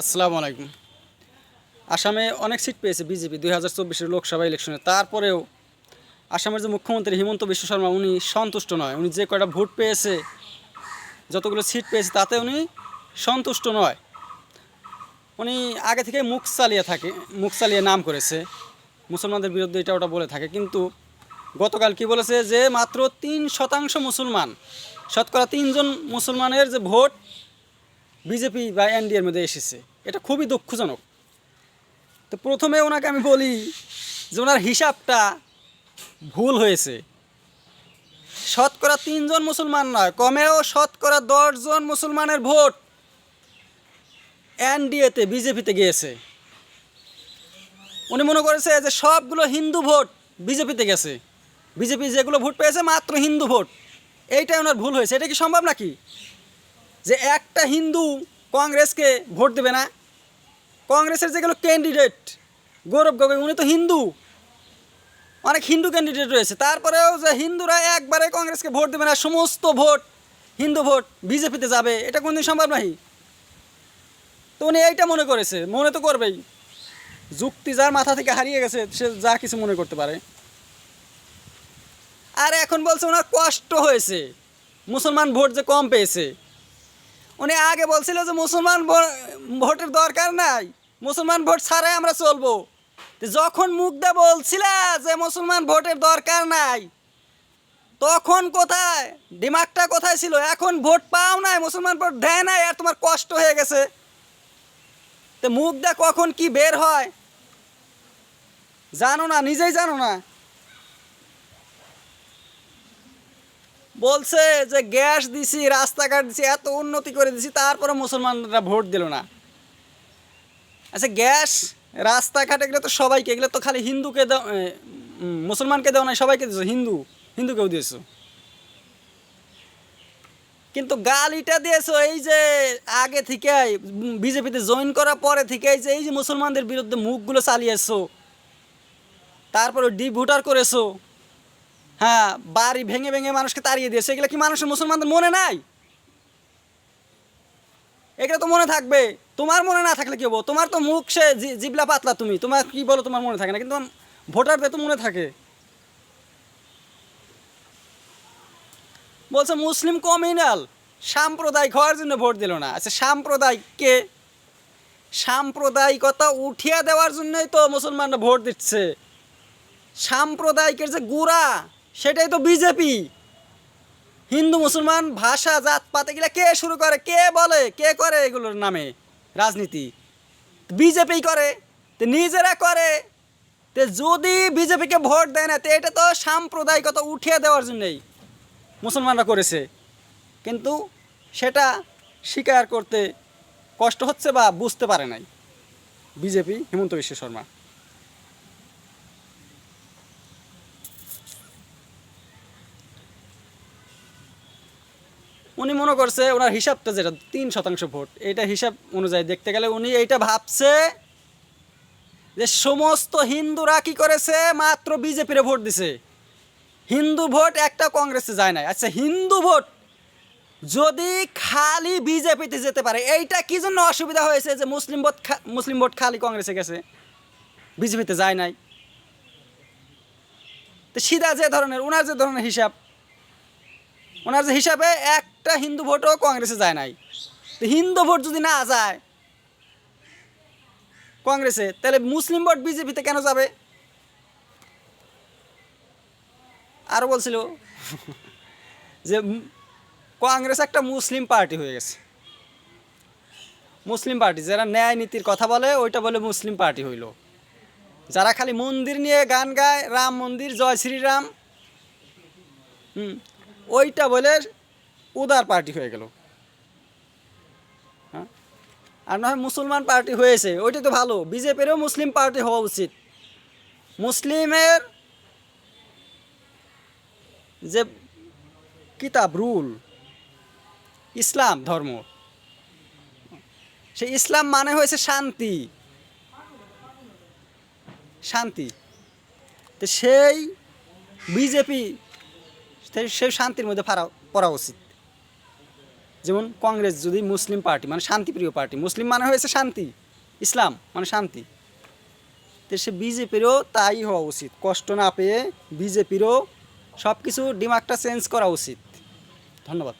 আসসালামু আলাইকুম। আসামে অনেক সিট পেয়েছে বিজেপি দুই হাজার চব্বিশের লোকসভা ইলেকশনে তারপরেও আসামের যে মুখ্যমন্ত্রী হিমন্ত বিশ্ব শর্মা, উনি সন্তুষ্ট নয়। উনি যে কয়টা ভোট পেয়েছে, যতগুলো সিট পেয়েছে, তাতে উনি সন্তুষ্ট নয়। উনি আগে থেকে মুখ চালিয়ে থাকে, মুখ চালিয়ে নাম করেছে। মুসলমানদের বিরুদ্ধে এটা ওটা বলে থাকে। কিন্তু গতকাল কি বলেছে যে মাত্র তিন শতাংশ মুসলমান, শতকরা তিনজন মুসলমানের যে ভোট বিজেপি বা এনডিএর মধ্যে এসেছে। এটা খুবই দুঃখজনক। তো প্রথমে ওনাকে আমি বলি যে ওনার হিসাবটা ভুল হয়েছে। শতকরা তিনজন মুসলমান নয়, কমেও শতকরা দশজন মুসলমানের ভোট এনডিএতে, বিজেপিতে গিয়েছে। উনি মনে করেছে যে সবগুলো হিন্দু ভোট বিজেপিতে গেছে। বিজেপি যেগুলো ভোট পেয়েছে মাত্র হিন্দু ভোট। এইটাই ওনার ভুল হয়েছে। এটা কি সম্ভব নাকি? যে একটা হিন্দু কংগ্রেসকে ভোট দেবে না। কংগ্রেসের যেগুলো ক্যান্ডিডেট গৌরব গগৈ, উনি তো হিন্দু। অনেক হিন্দু ক্যান্ডিডেট রয়েছে। তারপরেও যে হিন্দুরা একবারে কংগ্রেসকে ভোট দেবে না, সমস্ত ভোট, হিন্দু ভোট বিজেপিতে যাবে, এটা কোনদিন সম্ভব নাহি তো উনি এইটা মনে করেছে, মনে তো করবেই। যুক্তি যার মাথা থেকে হারিয়ে গেছে, সে যা কিছু মনে করতে পারে। আর এখন বলছে ওনার কষ্ট হয়েছে। মুসলমান ভোট যে কম পেয়েছে। উনি আগে বলছিল যে মুসলমান ভোটের দরকার নাই। মুসলমান ভোট ছাড়াই আমরা চলবো। যখন মুগ্ধা বলছিল যে মুসলমান ভোটের দরকার নাই, তখন কোথায়? দিমাগটা কোথায় ছিল? এখন ভোট পাও নাই, মুসলমান ভোট দেয় নাই, আর তোমার কষ্ট হয়ে গেছে। তো মুগ্ধা কখন কি বের হয়? জানো না, নিজেই জানো না। বলছে যে গ্যাস দিছি, রাস্তাঘাট দিছি, এত উন্নতি করে দিছি, তারপরে মুসলমানরা ভোট দিল না। আচ্ছা গ্যাস, রাস্তাঘাট, এগুলো তো সবাইকে, এগুলো তো খালি হিন্দুকে মুসলমানকে দেওয়া নাই, সবাইকে দিয়েছ, হিন্দু, হিন্দুকেও দিয়েছ। কিন্তু গালিটা দিয়েছ, এই যে আগে থেকে বিজেপিতে জয়েন করার পরে থেকে যে এই যে মুসলমানদের বিরুদ্ধে মুখগুলো চালিয়েছো, তারপরে ডি ভোটার করেছ হ্যাঁ বাড়ি ভেঙে ভেঙে মানুষকে তাড়িয়ে দিয়েছে। এগুলো কি মানুষের মুসলমানদের মনে নাই? এগুলো তো মনে থাকবে। তোমার মনে না থাকলে কি হব? তোমার তো মুখ সে জিবলা পাতলা তুমি। তোমার কি বলো, তোমার মনে থাকে না। কিন্তু ভোটারদের তো মনে থাকে। বলছে, মুসলিম কমিউনাল, সাম্প্রদায়িক হওয়ার জন্য ভোট দিল না। আচ্ছা সাম্প্রদায়িককে সাম্প্রদায়িকতা উঠিয়ে দেওয়ার জন্যই তো মুসলমানরা ভোট দিচ্ছে। সাম্প্রদায়িকের যে গুড়া সেটাই তো বিজেপি। হিন্দু, মুসলমান, ভাষা, জাত জাতপাত এগুলা কে শুরু করে, কে বলে, কে করে এগুলোর নামে রাজনীতি? বিজেপি করে, তো নিজেরা করে। তো যদি বিজেপিকে ভোট দেয় না, তো এটা তো সাম্প্রদায়িকতা উঠিয়ে দেওয়ার জন্যই মুসলমানরা করেছে। কিন্তু সেটা স্বীকার করতে কষ্ট হচ্ছে বা বুঝতে পারে নাই। বিজেপি, হেমন্ত বিশ্ব শর্মা। উনি মনে করছে ওনার হিসাবটা যেটা, তিন শতাংশ ভোট। এটা হিসাব অনুযায়ী দেখতে গেলে উনি এইটা ভাবছে যে সমস্ত হিন্দুরা কি করেছে? মাত্র বিজেপিরে ভোট দিছে। হিন্দু ভোট একটা কংগ্রেসে যায় নাই। আচ্ছা হিন্দু ভোট যদি খালি বিজেপিতে যেতে পারে, এইটা কি জন্য অসুবিধা হয়েছে যে মুসলিম ভোট মুসলিম ভোট খালি কংগ্রেসে গেছে? বিজেপিতে যায় নাই। তো সিধা যে ধরনের ওনার যে ধরনের হিসাব ওনার যে হিসাবে একটা হিন্দু ভোটও কংগ্রেসে যায় নাই। তো হিন্দু ভোট যদি না যায় কংগ্রেসে, তাহলে মুসলিম ভোট বিজেপিতে কেন যাবে? আরও বলছিল যে কংগ্রেস একটা মুসলিম পার্টি হয়ে গেছে। মুসলিম পার্টি, যারা ন্যায় নীতির কথা বলে, ওইটা বলে মুসলিম পার্টি হইল। যারা খালি মন্দির নিয়ে গান গায়, রাম মন্দির, জয় শ্রীরাম, হুম, ওইটা বলে উদার পার্টি হয়ে গেল। হ্যাঁ? আর নয়, মুসলমান পার্টি হয়েছে, ওইটা তো ভালো। বিজেপিরও মুসলিম পার্টি হওয়া উচিত। মুসলিমের যে কিতাব, রুল, ইসলাম, ধর্ম, সেই ইসলাম মানে হয়েছে শান্তি। শান্তি। তো সেই বিজেপি, সেই শান্তির মধ্যে ফারা, পড়া উচিত। যেমন কংগ্রেস যদি মুসলিম পার্টি মানে শান্তিপ্রিয় পার্টি, মুসলিম মানে হয়েছে শান্তি, ইসলাম মানে শান্তি। তো সে বিজেপিরও তাই হওয়া উচিত, কষ্ট না পেয়ে বিজেপিরও সব কিছু ডিমার্কটা চেঞ্জ করা উচিত। ধন্যবাদ।